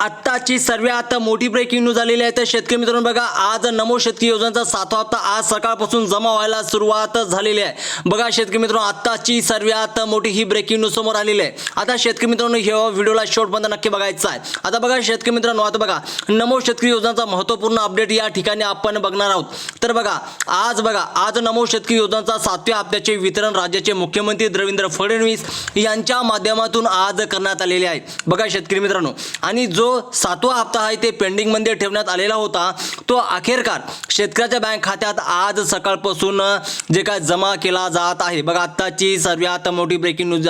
आत्ताची सर्वात मोठी ब्रेकिंग न्यूज आलेली आहे. तर शेतकरी मित्रांनो बघा आज नमो शेतकरी योजनेचा सातवा हप्ता आज सकाळपासून जमा व्हायला सुरुवात झालेली आहे. बघा शेतकरी मित्रांनो आत्ताची सर्वात मोठी ही ब्रेकिंग न्यूज समोर आलेली आहे. आता शेतकरी मित्रांनो हे व्हिडिओला शेवटपर्यंत नक्की बघायचा आहे. आता बघा शेतकरी मित्रांनो आता बघा नमो शेतकरी योजनेचा महत्त्वपूर्ण अपडेट या ठिकाणी आपण बघणार आहोत. तर बघा आज बघा आज नमो शेतकरी योजनेचा सातव्या हप्त्याचे वितरण राज्याचे मुख्यमंत्री देवेंद्र फडणवीस यांच्या माध्यमातून आज करण्यात आलेले आहे. बघा शेतकरी मित्रांनो आणि जो सातवा हप्ता आहे ते पेंडिंगमध्ये ठेवण्यात आलेला होता तो अखेरकार शेतकऱ्याच्या बँक खात्यात आज सकाळपासून जे काय जमा केला जात आहे. बघा आत्ताची सर्वात मोठी ब्रेकिंग न्यूज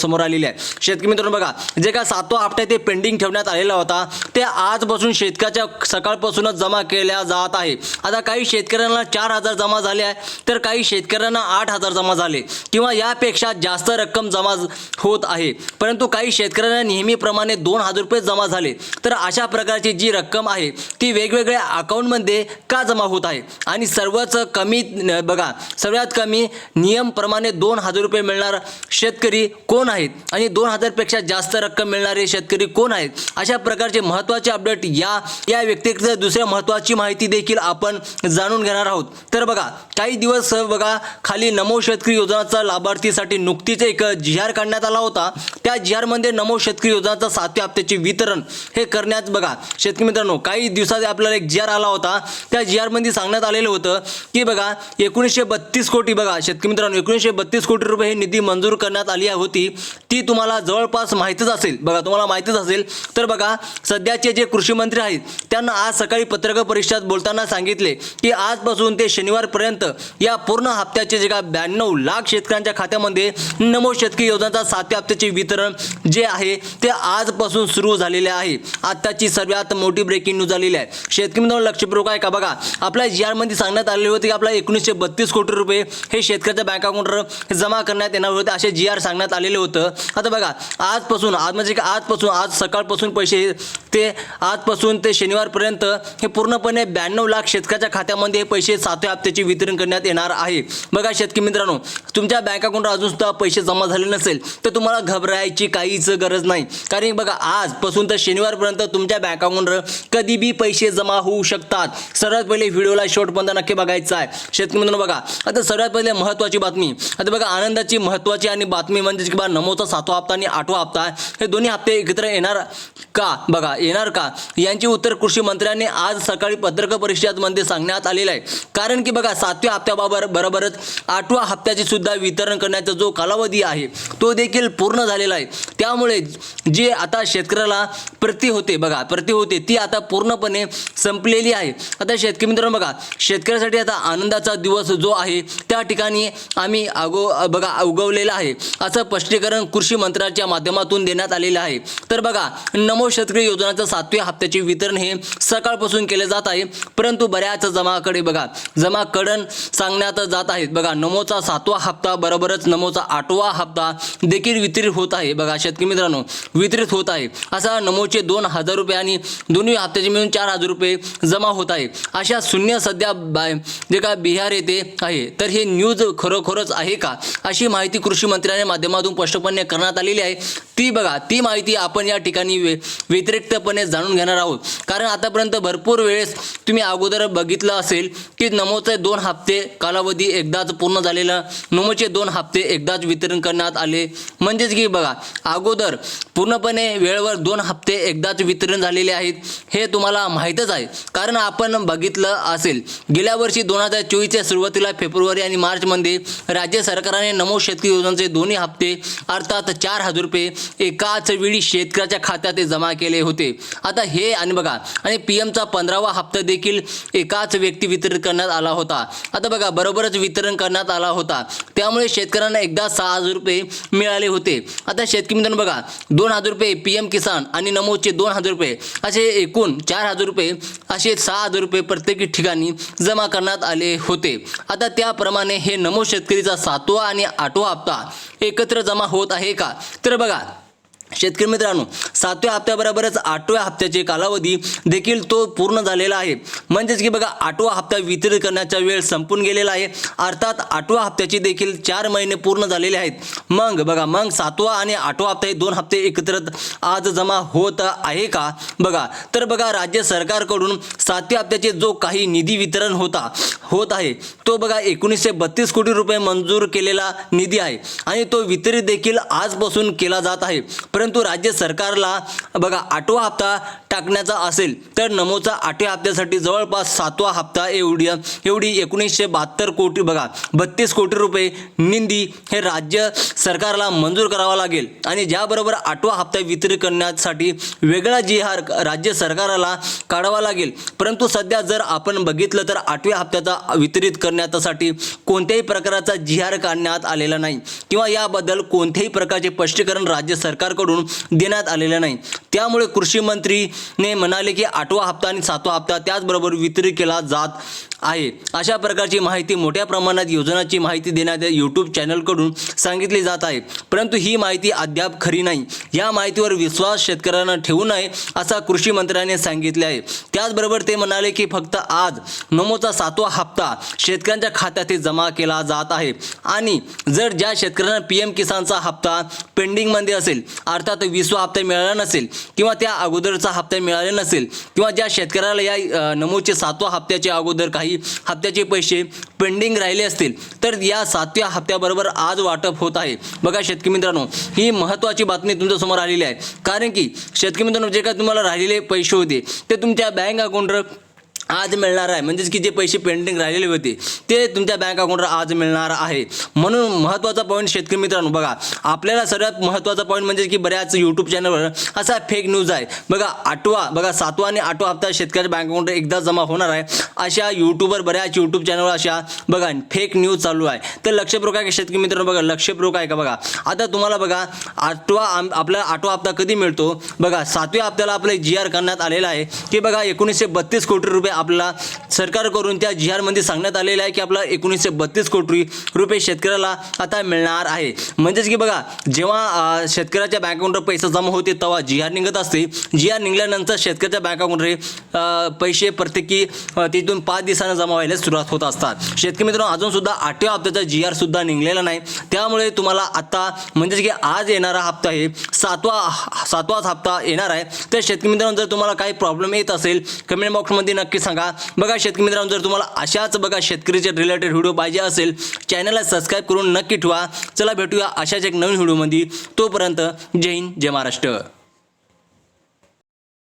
समोर आलेली आहे. शेतकरी मित्रांनो बघा जे काय सातवा हप्ता ते पेंडिंग ठेवण्यात आलेला होता ते आजपासून शेतकऱ्याच्या सकाळपासूनच जमा केल्या जात आहे. आता काही शेतकऱ्यांना चार हजार जमा झाले आहे तर काही शेतकऱ्यांना आठ हजार जमा झाले किंवा यापेक्षा जास्त रक्कम जमा होत आहे. परंतु काही शेतकऱ्यांना नेहमीप्रमाणे दोन हजार रुपये जमा झाले तर अशा प्रकारची जी रक्कम आहे ती वेगवेगळ्या अकाउंटमध्ये का जमा होत आहे? आणि सर्वच कमी बघा सगळ्यात कमी नियमप्रमाणे दोन हजार रुपये मिळणार शेतकरी कोण आहेत? आणि दोन हजारपेक्षा जास्त रक्कम मिळणारे शेतकरी कोण आहेत? अशा प्रकारचे महत्त्वाचे अपडेट या या व्यतिरिक्त दुसऱ्या महत्त्वाची माहिती देखील आपण जाणून घेणार आहोत. तर बघा काही दिवस बघा खाली नमो शेतकरी योजनाचा लाभार्थीसाठी नुकतीच एक जी आर काढण्यात आला होता. त्या जी आरमध्ये नमो शेतकरी योजनाचा सातव्या हप्त्याचे वितरण हे करण्यात बघा. शेतकरी मित्रांनो काही दिवसात आपल्याला एक जी आर आला होता. त्या जी आरमध्ये सांगण्यात आलेलं होतं की बघा एकोणीसशे बत्तीस कोटी बघा शेतकरी मित्रांनो एकोणीसशे बत्तीस कोटी रुपये हे निधी मंजूर करण्यात आली होती. ती तुम्हाला जवळपास माहीतच असेल. बघा तुम्हाला माहीतच असेल. तर बघा सध्याचे जे कृषी मंत्री आहेत त्यांना आज सकाळी पत्रकार परिषदेत बोलताना सांगितले की आजपासून ते शनिवारपर्यंत या पूर्ण हप्त्याचे जे का ब्याण्णव लाख शेतकऱ्यांच्या खात्यामध्ये नमो शेतकरी योजनेचा सातव्या हप्त्याचे वितरण जे आहे ते आजपासून सुरू झालेले आहे. आत्ताची सर्वात मोठी ब्रेकिंग न्यूज आलेली आहे. शेतकरी मित्रांनो लक्षपूर्वक आहे का? बघा आपल्या जी आरमध्ये सांगण्यात आलेले होते की आपला एकोणीसशे बत्तीस कोटी रुपये हे शेतकऱ्याच्या बँक अकाउंटवर जमा करण्यात येणार होते असे जी आर सांगण्यात आलेले होतं. आता बघा आजपासून आज म्हणजे की आजपासून आज सकाळपासून पैसे ते आजपासून ते शनिवारपर्यंत हे पूर्णपणे ब्याण्णव लाख शेतकऱ्याच्या खात्यामध्ये हे पैसे सातव्या हप्त्याचे वितरण करण्यात येणार आहे. बघा शेतकरी मित्रांनो तुमच्या बँक अकाउंटवर अजून सुद्धा पैसे जमा झाले नसेल तर तुम्हाला घबरायची काहीच गरज नाही. कारण बघा आजपासून तर शनिवारपर्यंत तुमच्या बँक अकाउंटवर कधी बी पैसे जमा होऊ शकतात. सर्वात पहिले व्हिडिओला शेवटपर्यंत नक्की बघायचा आहे. शेतकरी मित्रांनो बघा आता सर्वात पहिले महत्त्वाची बातमी. आता बघा आनंदाची महत्त्वाची आणि बातमी म्हणजे की बा नमोचा सातवा हप्ता आणि आठवा हप्ता हे दोन्ही हप्ते एकत्र येणार का? बघा येणार का? यांची उत्तर कृषी मंत्र्यांनी आज सकाळी पत्रकार परिषदेमध्ये सांगण्यात आलेलं आहे. कारण की बघा सातव्या हप्त्याबाबर बरोबरच आठव्या हप्त्याचे सुद्धा वितरण करण्याचा जो कालावधी आहे तो देखील पूर्ण झालेला आहे. त्यामुळे जे आता शेतकऱ्याला प्र प्रति होते बघा प्रति होते ती आता पूर्णपणे संपलेली आहे. आता शेतकरी मित्रांनो बघा शेतकऱ्यासाठी आता आनंदाचा दिवस जो आहे त्या ठिकाणी आम्ही अगो बघा उगवलेला आहे. असं स्पष्टीकरण कृषी मंत्राच्या माध्यमातून देण्यात आलेलं आहे. तर बघा नमो शेतकरी योजनेचं सातव्या हप्त्याचे वितरण हे सकाळपासून केले जात आहे. परंतु बऱ्याच जमाकडे बघा जमा कडण सांगण्यात जात आहेत. बघा नमोचा सातवा हप्ता बरोबरच नमोचा आठवा हप्ता देखील वितरित होत आहे. बघा शेतकरी मित्रांनो वितरित होत आहे. असा नमोचे दोन हजार रुपये आणि दोन्ही हप्त्याचे मिळून चार हजार रुपये जमा होत आहे. अशा शून्य सध्या बाय जे का बिहार येथे आहे. तर हे न्यूज खरोखरच आहे का? अशी माहिती कृषी मंत्र्यांच्या माध्यमातून स्पष्टपणे करण्यात आलेली आहे. ती बघा ती माहिती आपण या ठिकाणी वे व्यतिरिक्तपणे जाणून घेणार आहोत. कारण आतापर्यंत भरपूर वेळेस तुम्ही अगोदर बघितलं असेल की नमोचे दोन हप्ते कालावधी एकदाच पूर्ण झालेला नमोचे दोन हप्ते एकदाच वितरण करण्यात आले. म्हणजेच की बघा अगोदर पूर्णपणे वेळेवर दोन हप्ते एकदाच वितरण झालेले आहेत हे तुम्हाला माहीतच आहे. कारण आपण बघितलं असेल गेल्या वर्षी दोन हजार चोवीसच्या सुरुवातीला फेब्रुवारी आणि मार्चमध्ये राज्य सरकारने नमो शेतकरी योजनेचे दोन्ही हप्ते अर्थात चार हजार रुपये एकाच वेळी शेतकऱ्याच्या खात्यात जमा केले होते. आता हे आणि बघा आणि पी एमचा पंधरावा हप्ता देखील एकाच व्यक्ती वितरित करण्यात आला होता. आता बघा बरोबरच वितरण करण्यात आला होता. त्यामुळे शेतकऱ्यांना एकदा सहा हजार रुपये मिळाले होते. आता शेतकरी मित्रांनो बघा दोन हजार रुपये पी एम किसान आणि नमोचे दोन हजार रुपये असे एकूण चार हजार रुपये असे सहा हजार रुपये प्रत्येक ठिकाणी जमा करण्यात आले होते. आता त्याप्रमाणे हे नमो शेतकरीचा सातवा आणि आठवा हप्ता एकत्र जमा होत आहे का? तर बघा शेतकरी मित्रांनो सातव्या हप्त्याबरोबरच आठव्या हप्त्याचे कालावधी देखील तो पूर्ण झालेला आहे. म्हणजेच की बघा आठवा हप्ता वितरित करण्याचा वेळ संपून गेलेला आहे. अर्थात आठव्या हप्त्याची देखील चार महिने पूर्ण झालेले आहेत. मग बघा मग सातवा आणि आठवा हप्ता हे दोन हप्ते एकत्र आज जमा होत आहे का? बघा तर बघा राज्य सरकारकडून सातव्या हप्त्याचे जो काही निधी वितरण होता होत आहे तो बघा एकोणीसशे बत्तीस कोटी रुपये मंजूर केलेला निधी आहे. आणि तो वितरित देखील आजपासून केला जात आहे. परंतु राज्य सरकारला बघा आठवा हप्ता टाकण्याचा असेल तर नमोचा आठव्या हप्त्यासाठी जवळपास सातवा हप्ता एवढी एवढी एकोणीसशे बहात्तर कोटी बघा बत्तीस कोटी रुपये निंदी हे राज्य सरकारला मंजूर करावा लागेल. आणि ज्याबरोबर आठवा हप्ता वितरित करण्यासाठी वेगळा जिहार राज्य सरकारला काढावा लागेल. परंतु सध्या जर आपण बघितलं तर आठव्या हप्त्याचा वितरित करण्यासाठी कोणत्याही प्रकारचा जी आर काढण्यात आलेला नाही. किंवा याबद्दल कोणत्याही प्रकारचे स्पष्टीकरण राज्य सरकारकडून देण्यात आलेलं नाही. त्यामुळे कृषी ने म्हणाले की आठवा हप्ता आणि सातवा हप्ता त्याचबरोबर वितरित केला जात आहे. अशा प्रकारची माहिती मोठ्या प्रमाणात योजनाची माहिती देण्यात यूट्यूब चॅनलकडून सांगितली जात आहे. परंतु ही माहिती अद्याप खरी नाही. या माहितीवर विश्वास शेतकऱ्यांना ठेवू नये असा कृषी मंत्र्याने सांगितले आहे. त्याचबरोबर ते म्हणाले की फक्त आज नमोचा सातवा हप्ता शेतकऱ्यांच्या खात्यातही जमा केला जात आहे. आणि जर ज्या शेतकऱ्यांना पी एम किसानचा हप्ता पेंडिंगमध्ये असेल अर्थात विसवा हप्ता मिळाला नसेल किंवा त्या अगोदरचा हप्ता मिळाला नसेल किंवा ज्या शेतकऱ्याला या नमोचे सातवा हप्त्याचे अगोदर काही हप्त्याचे पैसे पेंडिंग राहिले असतील तर या सातव्या हप्त्याबरोबर आज वाटप होत आहे. बघा शेतकरी मित्रांनो ही महत्त्वाची बातमी तुमच्यासमोर आलेली आहे. कारण की शेतकरी मित्रांनो जे काय तुम्हाला राहिलेले पैसे होते ते तुमच्या बँक अकाउंटवर आज मिळणार आहे. म्हणजेच की जे पैसे पेंडिंग राहिलेले होते ते तुमच्या बँक अकाउंटवर आज मिळणार आहे. म्हणून महत्त्वाचा पॉईंट शेतकरी मित्रांनो बघा आपल्याला सर्वात महत्त्वाचा पॉईंट म्हणजे की बऱ्याच यूट्यूब चॅनलवर असा फेक न्यूज आहे. बघा आठवा बघा सातवा आणि आठवा हप्ता शेतकऱ्याच्या बँक अकाउंटवर एकदा जमा होणार आहे. अशा यूट्यूबवर बऱ्याच यूट्यूब चॅनलवर अशा बघा फेक न्यूज चालू आहे. तर लक्षपूर्वक आहे का शेतकरी मित्रांनो बघा लक्षपूर्वक आहे का बघा? आता तुम्हाला बघा आठवा आम- आठवा हप्ता कधी मिळतो? बघा सातव्या हप्त्याला आपलं जी आर करण्यात आलेला आहे. की बघा एकोणीसशे बत्तीस कोटी रुपये आपला सरकारकडून त्या जी सांगण्यात आलेलं आहे की आपला एकोणीसशे बत्तीस कोटी रुपये शेतकऱ्याला आता मिळणार आहे. म्हणजेच की बघा जेव्हा शेतकऱ्याच्या बँक अकाउंटवर पैसे जमा होते तेव्हा जी आर निघत असते. जी आर निघाल्यानंतर शेतकऱ्याच्या बँक अकाउंटवर पैसे प्रत्येकी तिथून पाच दिवसांना जमा व्हायला सुरुवात होत असतात. शेतकरी मित्रांनो अजून सुद्धा आठव्या हप्त्याचा जी आर सुद्धा निघलेला नाही. त्यामुळे तुम्हाला आता म्हणजेच की आज येणारा हप्ता हे सातवा सातवाच हप्ता येणार आहे. तर शेतकरी मित्रांनो जर तुम्हाला काही प्रॉब्लेम येत असेल कमेंट बॉक्समध्ये नक्की सांगा. बघा शेतकरी मित्रांनो जर तुम्हाला अशाच बघा शेतकरीचे रिलेटेड व्हिडिओ पाहिजे असेल चॅनलला सबस्क्राईब करून नक्की ठेवा. चला भेटूया अशाच एक नवीन व्हिडिओमध्ये तोपर्यंत जय हिंद जय महाराष्ट्र.